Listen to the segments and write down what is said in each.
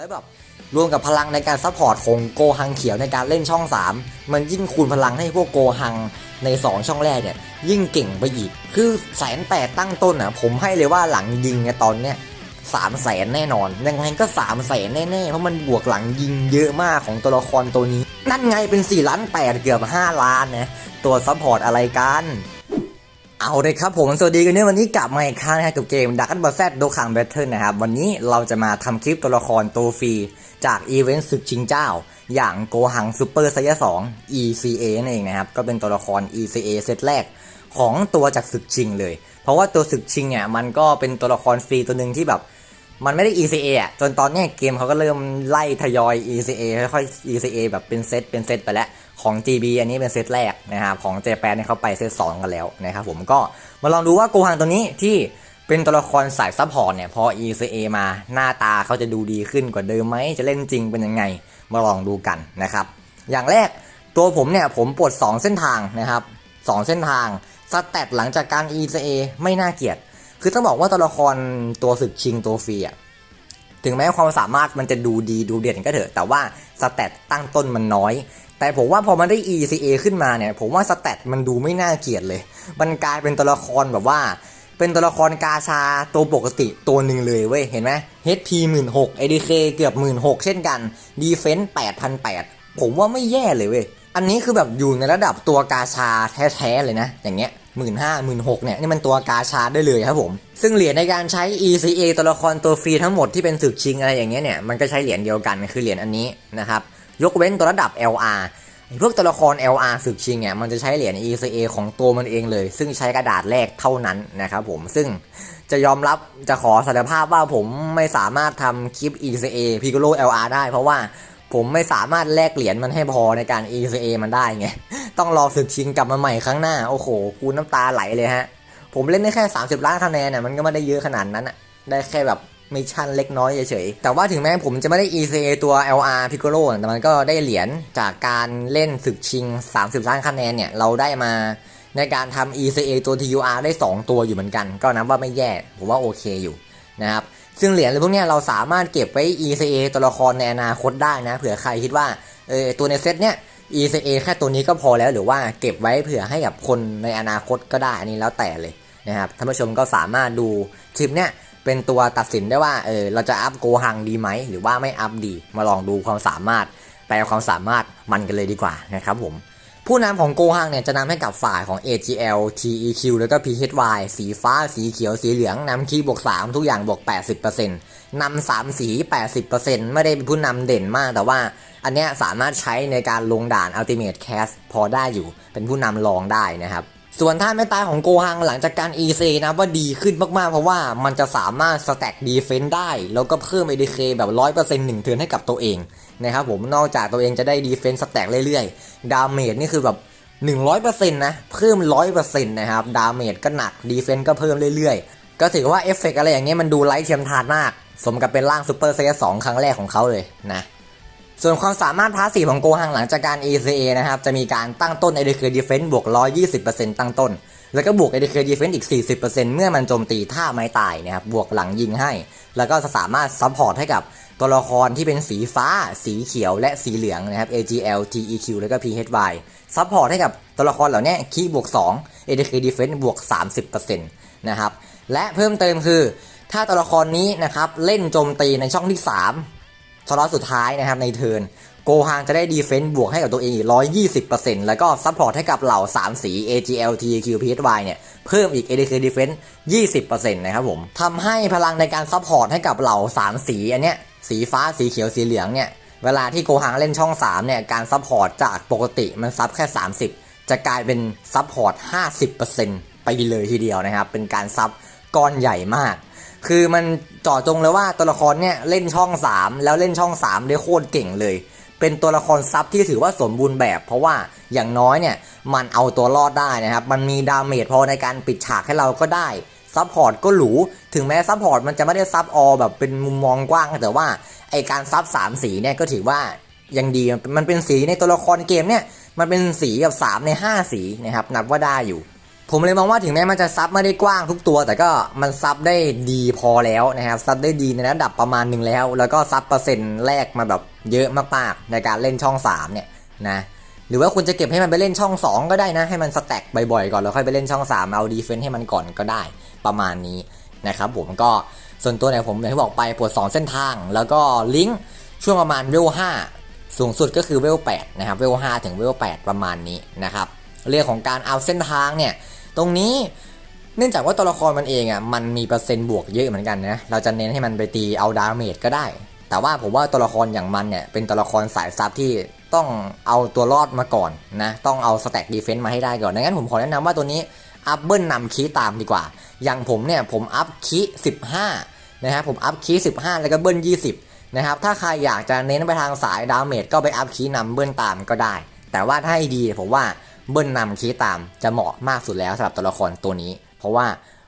แล้วแบบรวมกับพลังในการซัพพอร์ตของโกฮังเขียวในการเล่นช่อง 3 มันยิ่งคูณพลังให้พวกโกฮังใน 2 ช่องแรกเนี่ยยิ่งเก่งไปอีก คือแสนแปดตั้งต้นอะผมให้เลยว่าหลังยิงเนี่ยตอนเนี้ยสามแสนแน่นอน ยังไงก็สามแสนแน่ๆ เพราะมันบวกหลังยิงเยอะมากของตัวละครตัวนี้ นั่นไงเป็น4ล้านแปดเกือบ5ล้านนะตัวซัพพอร์ตอะไรกัน เอาเลยครับผมสวัสดีกันเนี่ยวันนี้กลับมาอีกครั้งนะครับกับเกมดักกันบอสแซดโดคังแบทเทิลนะครับ วันนี้เราจะมาทำคลิปตัวละครตัวฟรี จากอีเวนต์ศึกชิงเจ้า อย่างโกหังซูเปอร์ไซย2 ECA นั่นเองนะครับ ก็เป็นตัวละคร ECA เซตแรกของตัวจากศึกชิงเลย เพราะว่าตัวศึกชิงเนี่ยมันก็เป็นตัวละครฟรีตัวหนึ่งที่แบบมันไม่ได้ ECA อะจนตอนนี้เกมเขาก็เริ่มไล่ทยอย ECA ค่อยๆ ECA แบบเป็นเซตเป็นเซตไปแล้ว ของ GB อันนี้เป็นเซตแรกนะครับของเจแปนเนี่ยเขาไปเซตสองกันแล้วนะครับผมก็มาลองดูว่าโกฮังตัวนี้ที่เป็นตัวละครสายซัพพอร์ตเนี่ยพอ ECA มาหน้าตาเขาจะดูดีขึ้นกว่าเดิมไหมจะเล่นจริงเป็นยังไงมาลองดูกันนะครับ อย่างแรกตัวผมเนี่ยผมปลด 2 เส้นทางนะครับสองเส้นทางสแตทหลังจากการ ECA ไม่น่าเกลียด คือต้องบอกว่าตัวละครตัวศึกชิงตัวฟรีอะถึงแม้ความสามารถมันจะดูดีดูเด่นก็เถอะ แต่ว่า สแตทตั้งต้นมันน้อย แต่ผมว่าพอมันได้ ECA ขึ้นมาเนี่ย ผมว่าสแตทมันดูไม่น่าเกลียดเลย มันกลายเป็นตัวละครแบบว่า เป็นตัวละครกาชาตัวปกติตัวหนึ่งเลยเว้ย เห็นไหม HP 16,000 ADK เกือบ 16,000 เช่นกัน Defense 8,800 ผมว่าไม่แย่เลยเว้ย อันนี้คือแบบอยู่ในระดับตัวกาชาแท้ๆเลยนะ อย่างเงี้ยหมื่นห้าหมื่นหกเนี่ยนี่มันตัวกาชาร์ได้เลยครับผม ซึ่งเหรียญในการใช้ ECA ตัวละครตัวฟรีทั้งหมดที่เป็นศึกชิงอะไรอย่างเงี้ยเนี่ยมันก็ใช้เหรียญเดียวกันคือเหรียญอันนี้นะครับยกเว้นตัวระดับ LR พวกตัวละคร LR ศึกชิงเนี่ยมันจะใช้เหรียญ ECA ของตัวมันเองเลย ซึ่งใช้กระดาษแรกเท่านั้นนะครับผมซึ่งจะยอมรับจะขอสารภาพว่าผมไม่สามารถทำคลิป ECA Piccolo LR ได้ เพราะว่าผมไม่สามารถแลกเหรียญมันให้พอในการ ECA มันได้ไง ต้องรอศึกชิงกลับมาใหม่ครั้งหน้า โอ้โห กูน้ำตาไหลเลยฮะ ผมเล่นได้แค่ 30 ล้านคะแนนน่ะมันก็ไม่ได้เยอะขนาดนั้นอะ ได้แค่แบบมิชชั่นเล็กน้อยเฉยๆ แต่ว่าถึงแม้ผมจะไม่ได้ ECA ตัว LR Piccolo แต่มันก็ได้เหรียญจากการเล่นศึกชิง 30 ล้านคะแนนเนี่ย เราได้มาในการทำ ECA ตัว TUR ได้ 2 ตัวอยู่เหมือนกัน ก็นับว่าไม่แย่ ผมว่าโอเคอยู่นะครับ ซึ่งเหรียญอะไรพวกนี้เราสามารถเก็บไว้ ECA ตัวละครในอนาคตได้นะ เผื่อใครคิดว่าเออตัวในเซตเนี้ย ECA แค่ตัวนี้ก็พอแล้วหรือว่าเก็บไว้เผื่อให้กับคนในอนาคตก็ได้อันนี้แล้วแต่เลยนะครับท่านผู้ชมก็สามารถดูคลิปเนี้ยเป็นตัวตัดสินได้ว่าเออเราจะอัพโกหังดีไหมหรือว่าไม่อัพดี มาลองดูความสามารถแปลความสามารถมันกันเลยดีกว่านะครับผม ผู้นำของโกฮังเนี่ยจะนำให้กับฝ่ายของ AGL TEQ แล้วก็ PHY สีฟ้า สีเขียว สีเหลืองนำคีย์บวก 3 ทุกอย่างบวก 80%นำ3 สี 80%ไม่ได้เป็นผู้นำเด่นมาก แต่ว่าอันเนี้ยสามารถใช้ในการลงด่าน Ultimate Cast พอได้อยู่ เป็นผู้นำรองได้นะครับ ส่วนท่าไม่ตายของโกฮังหลังจากการ EC นะว่าดีขึ้นมากๆ เพราะว่ามันจะสามารถ stack defense ได้ แล้วก็เพิ่ม ADK แบบ100%หนึ่งเทิร์นให้กับตัวเองนะครับผมนอกจากตัวเองจะได้ defense stack เรื่อยๆ ดาเมจนี่คือแบบ100%นะเพิ่ม 100%นะครับดาเมจก็หนัก defense ก็เพิ่มเรื่อยๆ ก็ถือว่าเอฟเฟกอะไรอย่างเงี้ยมันดูไร้เทียมทานมาก สมกับเป็นร่างซูเปอร์ไซส์สองครั้งแรกของเขาเลยนะ ส่วนความสามารถพาสซีของโกฮังหลังจากการ ECA นะครับ จะมีการตั้งต้น ADK Defense บวก 120%ตั้งต้น แล้วก็บวก ADK Defense อีก 40%เมื่อมันโจมตีท่าไม้ตายนะครับ บวกหลังยิงให้ แล้วก็สามารถซัพพอร์ตให้กับตัวละครที่เป็นสีฟ้า สีเขียว และสีเหลืองนะครับ AGL TEQ แล้วก็ PHY ซัพพอร์ตให้กับตัวละครเหล่านี้คีบวก2 ADK Defense บวก 30%นะครับ และเพิ่มเติมคือ ถ้าตัวละครนี้นะครับเล่นโจมตีในช่องที่ 3 สล็อตสุดท้ายนะครับในเทิร์นโกฮังจะได้ดีเฟนต์บวกให้กับตัวเองอีก 120%แล้วก็ซัพพอร์ตให้กับเหล่า 3 สี AGL TQ PHY เนี่ย เพิ่มอีก ADK Defense 20%นะครับผมทำให้พลังในการซัพพอร์ตให้กับเหล่า 3 สีอันเนี้ยสีฟ้าสีเขียวสีเหลืองเนี่ย เวลาที่โกฮังเล่นช่อง 3 เนี่ย การซัพพอร์ตจากปกติมันซับแค่ 30 จะกลายเป็นซัพพอร์ต 50%ไปเลยทีเดียวนะครับ เป็นการซับก้อนใหญ่มาก คือมันเจาะจงเลยว่าตัวละครเนี่ยเล่นช่อง 3 แล้วเล่นช่อง 3 ได้โคตรเก่งเลย เป็นตัวละครซับที่ถือว่าสมบูรณ์แบบ เพราะว่าอย่างน้อยเนี่ยมันเอาตัวรอดได้นะครับ มันมีดาเมจพอในการปิดฉากให้เราก็ได้ซัพพอร์ตก็หรู ถึงแม้ซัพพอร์ตมันจะไม่ได้ซับออแบบเป็นมุมมองกว้าง แต่ว่าไอการซับสามสีเนี่ยก็ถือว่ายังดี มันเป็นสีในตัวละครเกมเนี่ย มันเป็นสีกับ3ใน5สีนะครับ นับว่าได้อยู่ ผมเลยมองว่าถึงแม้มันจะซับไม่ได้กว้างทุกตัว แต่ก็มันซับได้ดีพอแล้วนะครับซับได้ดีในระดับประมาณหนึ่งแล้ว แล้วก็ซับเปอร์เซ็นต์แรกมาแบบเยอะมากๆในการเล่นช่อง 3 เนี่ยนะหรือว่าคุณจะเก็บให้มันไปเล่นช่อง 2 ก็ได้นะ ให้มันสแต็กบ่อยๆก่อนแล้วค่อยไปเล่นช่อง 3 เอาดีเฟนต์ให้มันก่อนก็ได้ประมาณนี้นะครับผมก็ส่วนตัวเนี่ยผมอย่างที่บอกไปปวด2เส้นทาง แล้วก็ลิงก์ช่วงประมาณเวล5สูงสุดก็คือเวล8นะครับเวล5ถึงเวล8ประมาณนี้นะครับเรื่องของการเอาเส้นทางเนี่ย ตรงนี้เนื่องจากว่าตัวละครมันเองอะมันมีเปอร์เซ็นต์บวกเยอะเหมือนกันนะเราจะเน้นให้มันไปตีเอาดาเมจก็ได้ แต่ว่าผมว่าตัวละครอย่างมันเนี่ยเป็นตัวละครสายซับที่ต้องเอาตัวรอดมาก่อนนะต้องเอาสแต็กดีเฟนต์มาให้ได้ก่อนดังนั้นผมขอแนะนำว่าตัวนี้อัพเบิลนำคีตามดีกว่า อย่างผมเนี่ยผมอัพคี15นะครับผมอัพคี15 แล้วก็เบิล20นะครับถ้าใครอยากจะเน้นไปทางสายดาเมจก็ไปอัพคีย์นำเบิลตามก็ได้ แต่ว่าถ้าให้ดีผมว่า เบิ้ลนำคีตามจะเหมาะมากสุดแล้วสำหรับตัวละครตัวนี้ เพราะว่า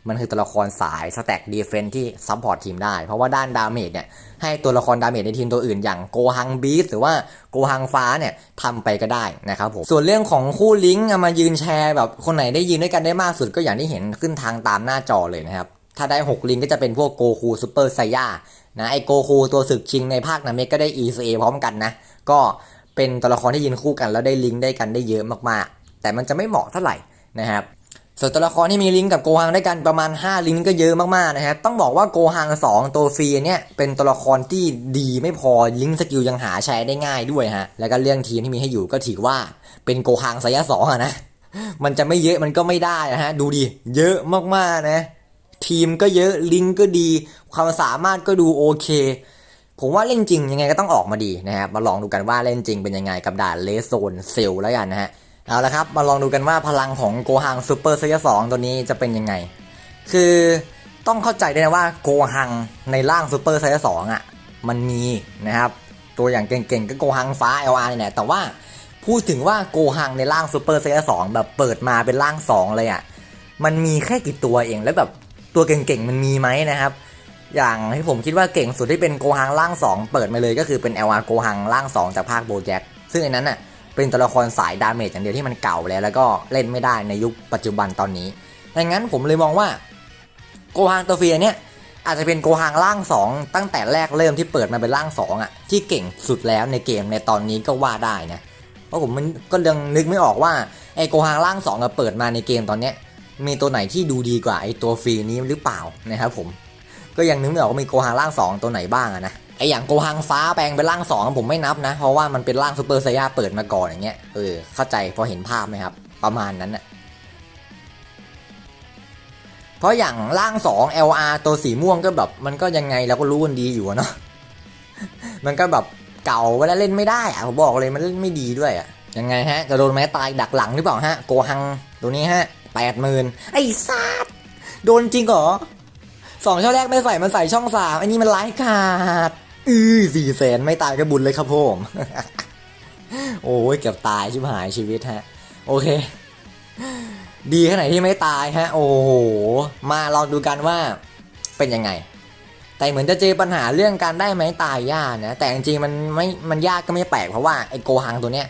มันคือตัวละครสายสแต็กดีเฟนที่ซัพพอร์ตทีมได้ เพราะว่าด้านดาเมจเนี่ยให้ตัวละครดาเมจในทีมตัวอื่นอย่างโกฮังบีสหรือว่าโกฮังฟ้าเนี่ยทำไปก็ได้นะครับผมส่วนเรื่องของคู่ลิงก์เอามายืนแชร์แบบคนไหนได้ยืนด้วยกันได้มากสุดก็อย่างที่เห็นขึ้นทางตามหน้าจอเลยนะครับ ถ้าได้ 6 ลิงก์ก็จะเป็นพวกโกคูซูเปอร์ไซย่านะไอโกคูตัวศึกชิงในภาคนาเมกก็ได้ ECA พร้อมกันนะก็เป็นตัวละครที่ยืนคู่กันแล้วได้ลิงก์ได้กันได้เยอะมากๆ แต่มันจะไม่เหมาะเท่าไหร่นะครับส่วนตัวละครที่มีลิงก์กับโกฮังได้วยกันประมาณ 5 ลิงก์ก็เยอะมากๆนะครับต้องบอกว่าโกฮัง2 ตัวฟรีเนี่ยเป็นตัวละครที่ดีไม่พอลิงก์สกิลยังหาใช้ได้ง่ายด้วยฮะแล้วก็เรื่องทีมที่มีให้อยู่ก็ถือว่าเป็นโกฮังไซยสองนะมันจะไม่เยอะมันก็ไม่ได้นะฮะดูดิเยอะมากๆนะทีมก็เยอะลิงก์ก็ดี ความสามารถก็ดูโอเค ผมว่าเล่นจริงยังไงก็ต้องออกมาดีนะครับมาลองดูกันว่าเล่นจริงเป็นยังไงกับด่านเลสโซนเซลแล้วกันนะฮะ เอาละครับ มาลองดูกันว่าพลังของโกฮังซูเปอร์ไซยสองตัวนี้จะเป็นยังไง คือต้องเข้าใจด้วยนะว่าโกฮังในร่างซูเปอร์ไซยสองอะ มันมีนะครับ ตัวอย่างเก่งๆ ก็โกฮังฟ้า LR เนี่ยแหละแต่ว่าพูดถึงว่าโกฮังในร่างซูเปอร์ไซยสองแบบเปิดมาเป็นร่างสองเลยอะ มันมีแค่กี่ตัวเองแล้วแบบตัวเก่งๆ มันมีไหมนะครับ อย่างที่ผมคิดว่าเก่งสุดที่เป็นโกฮังร่าง 2 เปิดมาเลยก็คือเป็น LR โกฮังร่าง 2 จากภาคโบแจ็คซึ่งอันนั้นน่ะ เป็นตัวละครสายดาเมจอย่างเดียวที่มันเก่าแล้ว แล้วก็เล่นไม่ได้ในยุคปัจจุบันตอนนี้ดังนั้นผมเลยมองว่าโกฮังตัวเฟียเนี่ยอาจจะเป็นโกฮังร่าง 2 ตั้งแต่แรกเริ่มที่เปิดมาเป็นร่าง 2 อะ ที่เก่งสุดแล้วในเกมในตอนนี้ก็ว่าได้นะเพราะผมมันก็ยังนึกไม่ออกว่าไอโกฮังร่าง2อะเปิดมาในเกมตอนเนี้ยมีตัวไหนที่ดูดีกว่าไอตัวฟรีนี้หรือเปล่านะครับผม ก็ยังนึกไม่ออกว่ามีโกฮังร่าง 2 ตัวไหนบ้างนะ ออย่างโกฮังฟ้าแปลงเป็นร่าง2ผมไม่นับนะ เพราะว่ามันเป็นร่างซูเปอร์ไซย่าเปิดมาก่อนอย่างเงี้ยเออเข้าใจพอเห็นภาพไหมครับ ประมาณนั้นอะเพราะอย่างร่าง 2 LR ตัวสีม่วงก็แบบ มันก็ยังไงเราก็รู้กันดีอยู่เนาะมันก็แบบเก่าเวลาเล่นไม่ได้อะผมบอกเลยมันเล่นไม่ดีด้วยอะยังไงฮะจะโดนไม้ตายดักหลังหรือเปล่าฮะโกฮังตัวนี้ฮะแปดหมื่นไอ้สัตว์โดนจริงเหรอสองช่องแรกไม่ใส่มันใส่ช่องสามอันนี้มันไร้ขาด อือสี่แสนไม่ตายก็บุญเลยครับผมโอ้ยเกือบตายชิบหายชีวิตฮะ โอเค ดีแค่ไหนที่ไม่ตายฮะ โอ้โห มาลองดูกันว่าเป็นยังไง แต่เหมือนจะเจอปัญหาเรื่องการได้ไม้ตายยากนะ แต่จริงๆมันไม่มันยากก็ไม่แปลกเพราะว่าไอโกฮังตัวเนี้ย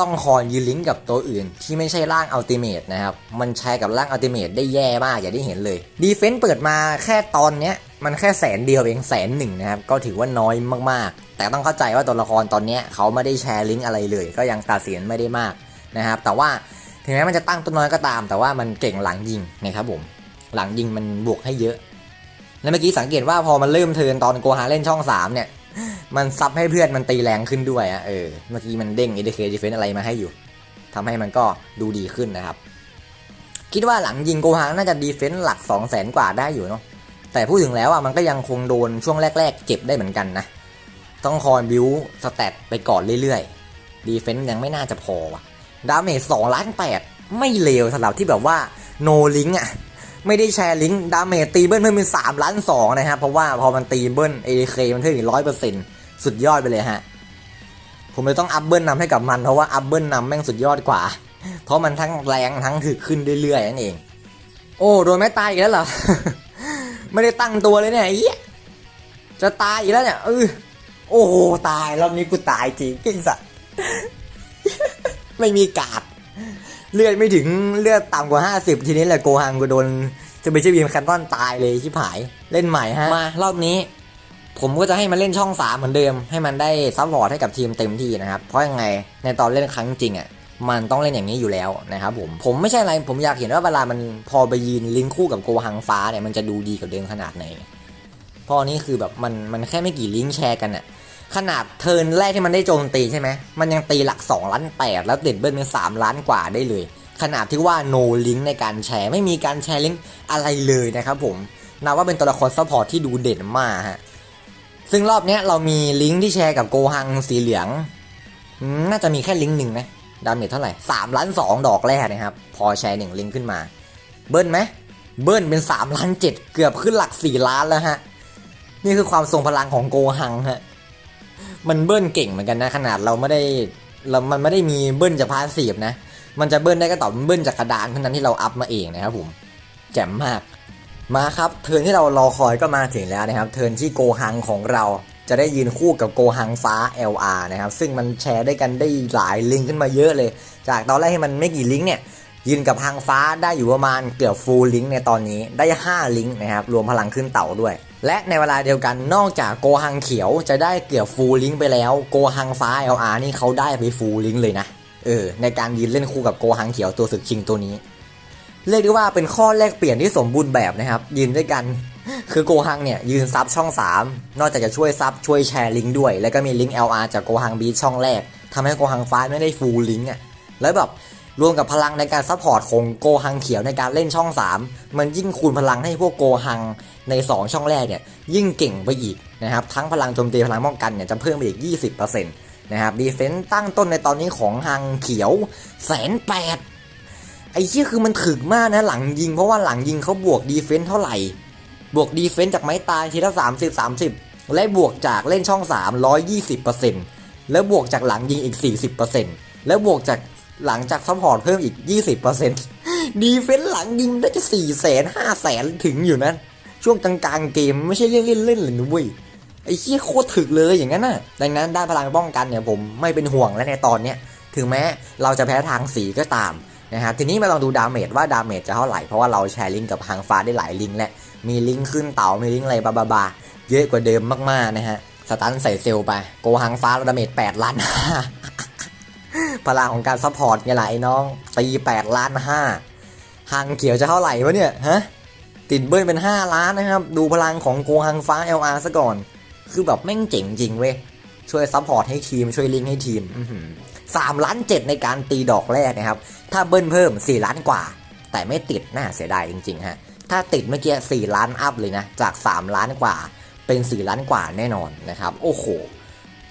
ต้องคอยยืนลิงก์กับตัวอื่น ที่ไม่ใช่ร่างอัลติเมทนะครับ มันใช้กับร่างอัลติเมทได้แย่มาก อย่างที่เห็นเลย ดีเฟนต์เปิดมาแค่ตอนเนี้ย มันแค่แสนเดียวเองแสนหนึ่งนะครับ ก็ถือว่าน้อยมากๆ แต่ต้องเข้าใจว่าตัวละครตอนนี้เขาไม่ได้แชร์ลิงก์อะไรเลย ก็ยังตัดเสินไม่ได้มากนะครับ แต่ว่าถึงแม้มันจะตั้งต้นน้อยก็ตาม แต่ว่ามันเก่งหลังยิงนะครับผม หลังยิงมันบวกให้เยอะแล้วเมื่อกี้สังเกตว่าพอมันเริ่มเทินตอนโกฮาเล่นช่อง 3 เนี่ย มันซับให้เพื่อนมันตีแรงขึ้นด้วยอะเออเมื่อกี้มันเด้ง ADK Defense อะไรมาให้อยู่ทำให้มันก็ดูดีขึ้นนะครับ คิดว่าหลังยิงโกฮังน่าจะดีเฟนส์หลัก 2 0 0แสนกว่าได้อยู่เนาะ แต่พูดถึงแล้วอะมันก็ยังคงโดนช่วงแรก ๆ เจ็บได้เหมือนกันนะ ต้องคอยบิวสแตทไปก่อนเรื่อยๆ ดีเฟนส์ยังไม่น่าจะพอว่ะ ดาเมจ2ล้าน8ไม่เลวสำหรับที่แบบว่าโนลิงอะไม่ได้แชร์ลิงก์ดาเมจตีเบิ้ลเพิ่มเป็น3ล้าน2นะครับ เพราะว่าพอมันตีเบิ้ล AK มันถึงร้อยเปอร์เซ็นต์สุดยอดไปเลยฮะ ผมเลยต้องอัพเบิ้ลนำให้กับมัน เพราะว่าอัพเบิ้ลนำแม่งสุดยอดกว่า เพราะมันทั้งแรงทั้งถึกขึ้นเรื่อยๆนั่นเอง โอ้ โดนไม่ตายอีกแล้วเหรอ ไม่ได้ตั้งตัวเลยเนี่ยไอ้เหี้ยจะตายอีกแล้วเนี่ยเออโอ้โหตายรอบนี้กูตายจริงไอ้สัสไม่มีกาดเลือดไม่ถึงเลือดต่ำกว่า 50 ทีนี้แหละโกฮังกูโดนจะไปชื่อบีมแคนตอนตายเลยชิบหายเล่นใหม่ฮะมารอบนี้ ผมก็จะให้มันเล่นช่องสามเหมือนเดิม ให้มันได้ซัพพอร์ตให้กับทีมเต็มที่นะครับ เพราะยังไงในตอนเล่นครั้งจริงอะ มันต้องเล่นอย่างนี้อยู่แล้วนะครับผม ผมไม่ใช่อะไร ผมอยากเห็นว่าเวลามันพอไปยืนลิงคู่กับโกฮังฟ้าเนี่ยมันจะดูดีกับเดิมขนาดไหนเพราะนี่คือแบบมันมันแค่ไม่กี่ลิงแชร์กันอะขนาดเทิร์นแรกที่มันได้โจมตีใช่ไหม มันยังตีหลัก 2 ล้านแปดแล้วติดเบิ้ลเป็น 3 ล้านกว่าได้เลย ขนาดที่ว่า no link ในการแชร์ไม่มีการแชร์ลิงก์อะไรเลยนะครับผมนับว่าเป็นตัวละครซัพพอร์ตที่ดูเด่นมากฮะ ซึ่งรอบเนี้ยเรามีลิงก์ที่แชร์กับโกฮังสีเหลือง น่าจะมีแค่ลิงก์หนึ่งนะ ดาเมจเท่าไหร่3ล้าน2ดอกแรกนะครับ พอแชร์หนึ่งลิงขึ้นมา เบิ้ลไหม เบิ้ลเป็น3ล้าน7เกือบขึ้นหลัก 4 ล้านแล้วฮะ นี่คือความทรงพลังของโกฮังฮะ มันเบิ้ลเก่งเหมือนกันนะ ขนาดเราไม่ได้เรามันไม่ได้มีเบิ้ลจากพาสซีฟนะ มันจะเบิ้ลได้ก็ต่อเบิ้ลจากกระดานเท่านั้นที่เราอัพมาเองนะครับผม แจ่มมาก มาครับ เทิร์นที่เรารอคอยก็มาถึงแล้วนะครับ เทิร์นที่โกฮังของเรา จะได้ยืนคู่กับโกฮังฟ้า LR นะครับ ซึ่งมันแชร์ได้กันได้หลายลิงก์ขึ้นมาเยอะเลย จากตอนแรกที่มันไม่กี่ลิงก์เนี่ยยืนกับฮังฟ้าได้อยู่ประมาณเกือบฟูลลิงก์ในตอนนี้ได้ 5 ลิงก์นะครับ รวมพลังขึ้นเต่าด้วย และในเวลาเดียวกันนอกจากโกฮังเขียวจะได้เกือบฟูลลิงก์ไปแล้วโกฮังฟ้า LR นี่เขาได้ไปฟูลลิงก์เลยนะเออในการยืนเล่นคู่กับโกฮังเขียวตัวศึกชิงตัวนี้เรียกได้ว่าเป็นข้อแลกเปลี่ยนที่สมบูรณ์แบบนะครับยืนด้วยกัน คือโกฮังเนี่ยยืนซับช่อง 3 นอกจากจะช่วยซับช่วยแชร์ลิงก์ด้วย แล้วก็มีลิงก์ LR จากโกฮังบีช่องแรกทำให้โกฮังฟ้าไม่ได้ฟูลลิงก์อะแล้วแบบรวมกับพลังในการซัพพอร์ตของโกฮังเขียวในการเล่นช่อง 3 มันยิ่งคูณพลังให้พวกโกฮังใน 2 ช่องแรกเนี่ยยิ่งเก่งไปอีกนะครับทั้งพลังโจมตีพลังป้องกันเนี่ยจะเพิ่มไปอีก 20%นะครับดีเฟนต์ตั้งต้นในตอนนี้ของฮังเขียวแสนแปดไอ้เชี่ยคือมันถึกมากนะหลังยิงเพราะว่าหลังยิงเขาบวกดีเฟนต์เท่าไหร่ บวกดีเฟนต์จากไม้ตายทีละ 30 30 และบวกจากเล่นช่อง 3 120%แล้วบวกจากหลังยิงอีก 40%แล้วบวกจากหลังจากซัพพอร์ตเพิ่มอีก 20%ดีเฟนต์หลังยิงได้จะ4แสน5แสนถึงอยู่นะช่วงกลางๆเกมไม่ใช่เล่นเล่นๆเลยนะเว้ยไอ้เชี่ยโคตรถึกเลยอย่างนั้นน่ะ ดังนั้นด้านพลังป้องกันเนี่ยผมไม่เป็นห่วงแล้วในตอนเนี้ยถึงแม้เราจะแพ้ทางสีก็ตามนะครับทีนี้มาลองดูดาเมจว่าดาเมจจะเท่าไหร่ เพราะว่าเราแชร์ลิงก์กับทางฟ้าได้หลายลิงก์และ มีลิงก์ขึ้นเต่ามีลิงก์อะไรบาบาบาเยอะกว่าเดิมมากๆนะฮะ สตันใส่เซลไป โกหังฟ้าเราดาเมจ8ล้านพลังของการซัพพอร์ตไงล่ะไอ้น้อง ตี8ล้านห้าหังเขียวจะเท่าไหร่วะเนี่ยฮะติดเบิ้ลเป็น 5 ล้านนะครับ ดูพลังของโกหังฟ้า LR ซะก่อน คือแบบแม่งเจ๋งจริงเว้ย ช่วยซัพพอร์ตให้ทีม ช่วยลิงก์ให้ทีมสามล้านเจ็ดในการตีดอกแรกนะครับ ถ้าเบิ้ลเพิ่ม 4 ล้านกว่า แต่ไม่ติดน่าเสียดายจริงๆฮะ ถ้าติดเมื่อกี้4ล้านอัพเลยนะ จาก 3 ล้านกว่าเป็น 4 ล้านกว่าแน่นอนนะครับ โอ้โห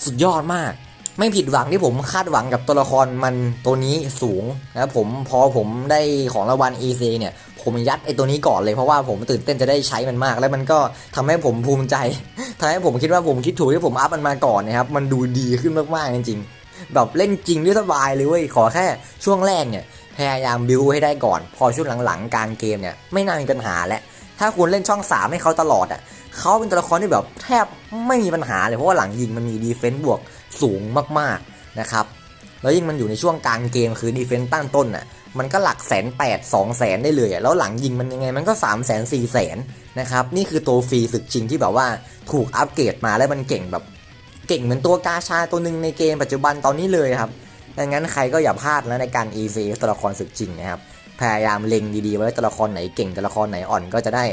สุดยอดมาก ไม่ผิดหวังที่ผมคาดหวังกับตัวละครมันตัวนี้สูงนะครับผมพอผมได้ของรางวัล EC เนี่ย ผมยัดไอตัวนี้ก่อนเลยเพราะว่าผมตื่นเต้นจะได้ใช้มันมาก แล้วมันก็ทำให้ผมภูมิใจทำให้ผมคิดว่าผมคิดถูกที่ผมอัพมันมาก่อนนะครับ มันดูดีขึ้นมากๆจริงๆแบบเล่นจริงด้วยสบายเลยเว้ยขอแค่ช่วงแรกเนี่ย พยายามบิวให้ได้ก่อน พอช่วงหลังๆกลางเกมเนี่ยไม่น่ามีปัญหาแล้วถ้าคุณเล่นช่อง3ให้เขาตลอดอะเขาเป็นตัวละครที่แบบแทบไม่มีปัญหาเลยเพราะว่าหลังยิงมันมีดีเฟนต์บวกสูงมากๆนะครับแล้วยิ่งมันอยู่ในช่วงกลางเกมคือดีเฟนต์ตั้งต้นอะมันก็หลักแสนแปดสองแสนได้เลยอะแล้วหลังยิงมันยังไงมันก็3ามแสนสี่แสนนะครับนี่คือตัวฟรีศึกชิงที่แบบว่าถูกอัปเกรดมาแล้วมันเก่งแบบ เก่งเหมือนตัวกาชาตัวหนึ่งในเกมปัจจุบันตอนนี้เลยครับ ดังนั้นใครก็อย่าพลาดแล้วในการ EC ตัวละครศึกจริงนะครับ พยายามเล็งดีๆไว้ตัวละครไหนเก่งตัวละครไหนอ่อนก็จะได้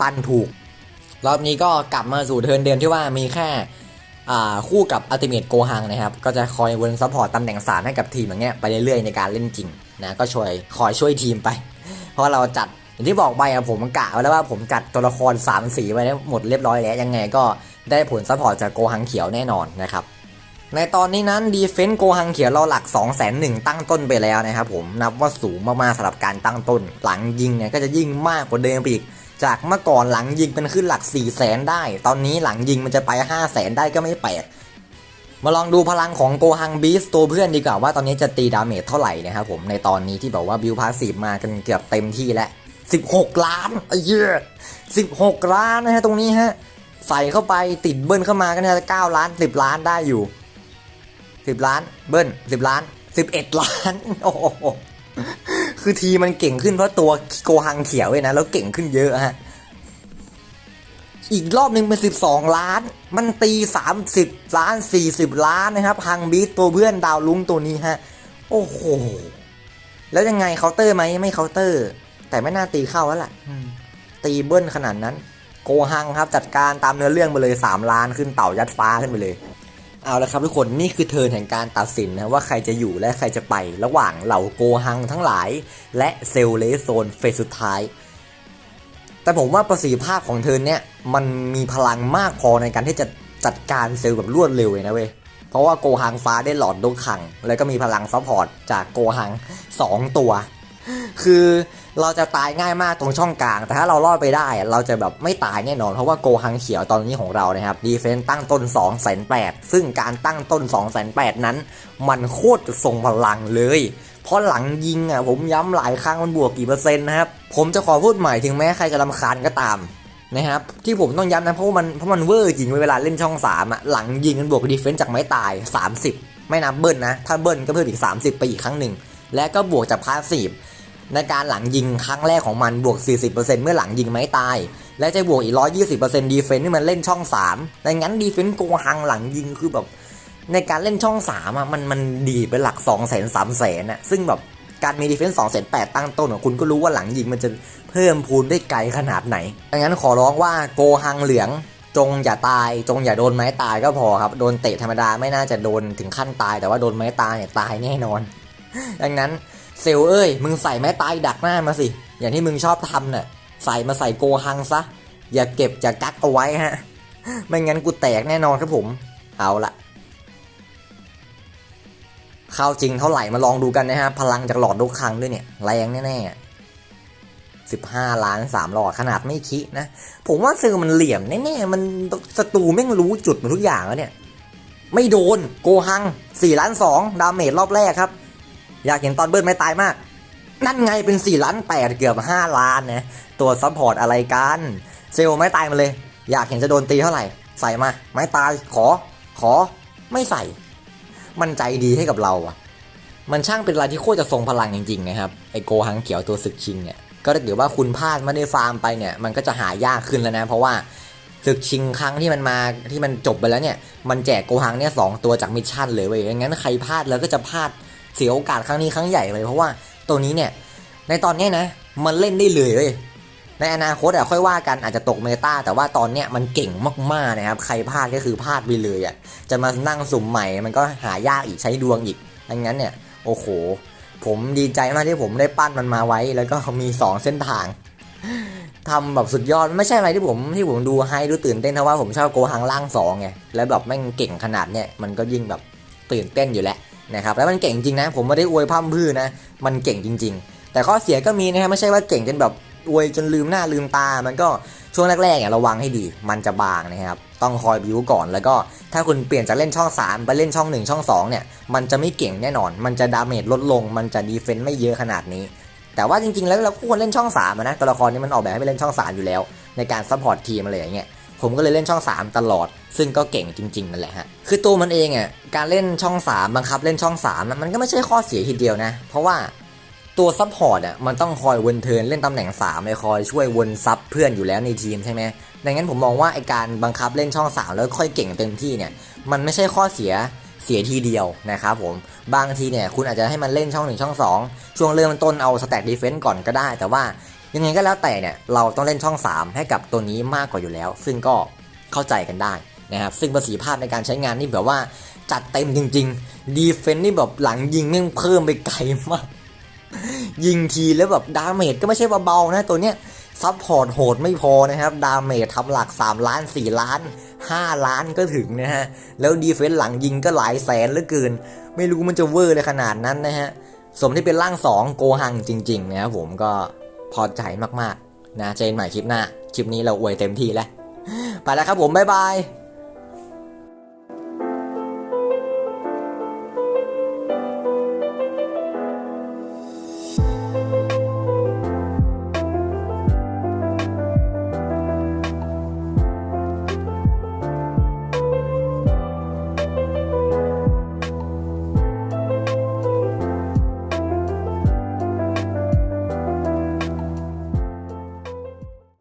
ปั้นถูก รอบนี้ก็กลับมาสู่เทิร์นเดิมที่ว่ามีแค่คู่กับอัลติเม e โกฮังนะครับ ก็จะคอยวนซัพพอร์ตตำแหน่งสารให้กับทีมอย่างเงี้ยไปเรื่อยๆในการเล่นจริงนะก็ช่วยคอยช่วยทีมไป เพราะเราจัดอย่างที่บอกไปอะผมกะไว้แล้วว่าผมจัดตัวละคร3สีไว้หมดเรียบร้อยแล้วยังไงก็ได้ผลซัพพอร์ตจากโกฮังเขียวแน่นอนนะครับ ในตอนนี้นั้นดีเฟน s ์โกฮังเขียวเราหลัก 2 0 0 0 0 0ตั้งต้นไปแล้วนะครับผมนับว่าสูงมากๆสำหรับการตั้งต้น หลังยิงเนี่ยก็จะยิ่งมากกว่าเดิมไปอีก จากเมื่อก่อนหลังยิงเป็นขึ้นหลัก 4 0 0 0 0 0ได้ ตอนนี้หลังยิงมันจะไป 5 0 0 0 0 0ได้ก็ไม่แปลกมาลองดูพลังของโกฮังบีสตัวเพื่อนดีกว่าว่าตอนนี้จะตีดาเมจเท่าไหร่นะครับผมในตอนนี้ที่บอกว่าบิวพาสซีมากันเกือบเต็มที่แล้ว 16 ล้านไอ้เหี้ย16 ล้านนะฮะตรงนี้ฮะใส่เข้าไปติดเบิ้ลเข้ามาก็น่าจะ9ล้าน 10 ล้านได้อยู่ 10ล้านเบิ้ล10ล้าน11ล้านโอ้โหคือทีมันเก่งขึ้นเพราะตัวโกฮังเขียวเลยนะ แล้วเก่งขึ้นเยอะฮะอีกรอบหนึ่งเป็น12ล้าน มันตี30ล้าน40ล้านนะครับฮังบีทตัวเพื่อนดาวลุงตัวนี้ฮะโอ้โหแล้วยังไงเคาน์เตอร์ไหมไม่เคาน์เตอร์ แต่ไม่น่าตีเข้าแล้วล่ะอืมตีเบิ้ลขนาดนั้น โกฮังครับจัดการตามเนื้อเรื่องไปเลย3ล้านขึ้นเต่ายัดฟ้าขึ้นไปเลย เอาละครับทุกคนนี่คือเทินแห่งการตัดสินนะว่าใครจะอยู่และใครจะไประหว่างเหล่าโกฮังทั้งหลาย และเซลเลสโซนเฟสสุดท้าย แต่ผมว่าประสิทธิภาพของเทินเนี่ยมันมีพลังมากพอในการที่จะจัดการเซลล์แบบรวดเร็วเลยนะเว้ยเพราะว่าโกฮังฟ้าได้หลอดดกขัง แล้วก็มีพลังซัพพอร์ตจากโกฮัง 2 ตัว คือ เราจะตายง่ายมากตรงช่องกลาง แต่ถ้าเรารอดไปได้ เราจะแบบไม่ตายแน่นอน เพราะว่าโกฮังเขียวตอนนี้ของเรานะครับดีเฟนต์ตั้งต้น 2 8 0 0 0ซึ่งการตั้งต้น 2 8 0 0 0นั้น มันโคตรทรงพลังเลย เพราะหลังยิงอะผมย้ำหลายครั้งมันบวกกี่เปอร์เซ็นต์นะครับ ผมจะขอพูดใหม่ถึงแม้ใครจะรำคาญก็ตามนะครับที่ผมต้องย้ำนะเพราะว่ามันเพราะมันเวอร์จริงเวลาเล่นช่อง3อะหลังยิงมันบวกดีเฟนซ์จากไม้ตาย 30 ไม่นับเบิ้ลนะ ถ้าเบิ้ลก็เพิ่มอีก 30 ไปอีกครั้งหนึ่งและก็บวกจากพาสซีฟ ในการหลังยิงครั้งแรกของมันบวก 40%เมื่อหลังยิงไม้ตาย และจะบวกอีก 120%ดีเฟนซ์ที่มันเล่นช่อง3ดังนั้นดีเฟนซ์โกหังหลังยิงคือแบบในการเล่นช่อง3อะมันมันดีเป็นหลัก2 0 0 0 0 0 3 0 0 0อะซึ่งแบบการมีดีเฟนซ์2 8 0 0 0ตั้งต้นของคุณก็รู้ว่าหลังยิงมันจะเพิ่มพูนได้ไกลขนาดไหนดังนั้นขอร้องว่าโกหังเหลืองจงอย่าตาย จงอย่าโดนไม้ตายก็พอครับ โดนเตะธรรมดาไม่น่าจะโดนถึงขั้นตาย แต่ว่าโดนไม้ตายเนี่ยตายแน่นอน ดังนั้น เซลเอ้ย มึงใส่ไม้ตายดักหน้ามาสิ อย่างที่มึงชอบทำน่ะ ใส่มาใส่โกหังซะ อย่าเก็บอย่ากักเอาไว้ฮะ ไม่งั้นกูแตกแน่นอนครับผม เอาละเข้าจริงเท่าไหร่มาลองดูกันนะฮะ พลังจากหลอดดกคังด้วยเนี่ย แรงแน่ๆสิบห้าล้านสามหลอดขนาดไม่คินะ ผมว่าซื้อมันเหลี่ยมแน่ๆ มันศัตรูแม่งรู้จุดหมดทุกอย่างแล้วเนี่ย ไม่โดนโกหังสี่ล้านสองดาเมจรอบแรกครับ อยากเห็นตอนเบิร์นไม่ตายมาก นั่นไงเป็นสี่ล้านแปดเกือบห้าล้านนะตัวซัพพอร์ตอะไรกันเซลลไม่ตายมาเลย อยากเห็นจะโดนตีเท่าไหร่ ใส่มา ไม่ตายขอ ขอไม่ใส่ มันใจดีให้กับเราอะมันช่างเป็นอะไรที่โคตรจะทรงพลังจริงๆนะครับไอโกหังเขียวตัวศึกชิงเนี่ยก็ถ้าเกิดว่าคุณพลาดไม่ได้ฟาร์มไปเนี่ยมันก็จะหายากขึ้นแล้วนะ เพราะว่าศึกชิงครั้งที่มันมาที่มันจบไปแล้วเนี่ย มันแจกโกหังเนี่ยสองตัวจากมิชชั่นเลยเว้ยงั้นใครพลาดแล้วก็จะพลาด เสียโอกาสครั้งนี้ครั้งใหญ่เลยเพราะว่าตัวนี้เนี่ยในตอนเนี้ยนะมันเล่นได้เลยเว้ยในอนาคตอะค่อยว่ากันอาจจะตกเมตาแต่ว่าตอนเนี้ยมันเก่งมากๆนะครับใครพลาดก็คือพลาดไปเลยอะจะมานั่งสุ่มใหม่มันก็หายากอีกใช้ดวงอีกดังนั้นเนี่ยโอ้โห ผมดีใจมากที่ผมได้ปั้นมันมาไว้ แล้วก็มี 2 เส้นทางทำแบบสุดยอดไม่ใช่อะไรที่ผมที่ผมดูให้ดูตื่นเต้นเพราะว่าผมชอบโกหังล่างสองไงแล้วแบบแม่งเก่งขนาดเนี้ยมันก็ยิ่งแบบตื่นเต้นอยู่แล้ว นะครับแล้วมันเก่งจริงนะ ผมไม่ได้อวยพร่ำพื้นะ มันเก่งจริง ๆ แต่ข้อเสียก็มีนะครับไม่ใช่ว่าเก่งจนแบบอวยจนลืมหน้าลืมตา มันก็ช่วงแรกๆเนี่ยระวังให้ดี มันจะบางนะครับ ต้องคอยบิวก่อน แล้วก็ถ้าคุณเปลี่ยนจากเล่นช่อง 3 ไปเล่นช่อง 1 ช่อง 2 เนี่ย มันจะไม่เก่งแน่นอน มันจะดาเมจลดลง มันจะดีเฟนต์ไม่เยอะขนาดนี้ แต่ว่าจริงๆ แล้วเราควรเล่นช่อง3อะนะ ตัวละครนี้มันออกแบบให้ไปเล่นช่อง 3 อยู่แล้ว ในการซัพพอร์ตทีมอะไรอย่างเงี้ย ผมก็เลยเล่นช่อง 3 ตลอด ซึ่งก็เก่งจริงๆนั่นแหละฮะ คือตัวมันเองอะการเล่นช่อง 3 บังคับเล่นช่อง3มันก็ไม่ใช่ข้อเสียทีเดียวนะ เพราะว่าตัวซัพพอร์ตอะมันต้องคอยวนเทินเล่นตำแหน่ง3เลยคอยช่วยวนซับเพื่อนอยู่แล้วในทีมใช่ไหมดังนั้นผมมองว่าไอการบังคับเล่นช่อง 3 แล้วค่อยเก่งเต็มที่เนี่ยมันไม่ใช่ข้อเสียเสียทีเดียวนะครับผมบางทีเนี่ยคุณอาจจะให้มันเล่นช่อง 1 ช่อง 2 ช่วงเริ่มต้นเอาสแต็กดีเฟนต์ก่อนก็ได้ แต่ว่ายังไงก็แล้วแต่เนี่ยเราต้องเล่นช่อง 3 ให้กับตัวนี้มากกว่าอยู่แล้ว ซึ่งก็เข้าใจกันได้ นะครับซึ่งประสิทธิภาพในการใช้งานนี่แบบว่าจัดเต็มจริง ๆ ดีเฟนต์นี่แบบหลังยิงแม่งเพิ่มไปไกลมาก ยิงทีแล้วแบบดาเมจก็ไม่ใช่เบาๆนะตัวเนี้ยซับพอร์ตโหดไม่พอนะครับ ดาเมจทำหลัก 3 ล้าน 4 ล้าน 5 ล้านก็ถึงนะฮะ แล้วดีเฟนส์หลังยิงก็หลายแสนเหลือเกิน ไม่รู้มันจะเวอร์เลยขนาดนั้นนะฮะ สมที่เป็นร่าง 2 โกหังจริง ๆ นะครับผมก็พอใจมากๆ นะเจนใหม่คลิปหน้า คลิปนี้เราอวยเต็มที่แล้ว ไปแล้วครับผม บ๊ายบาย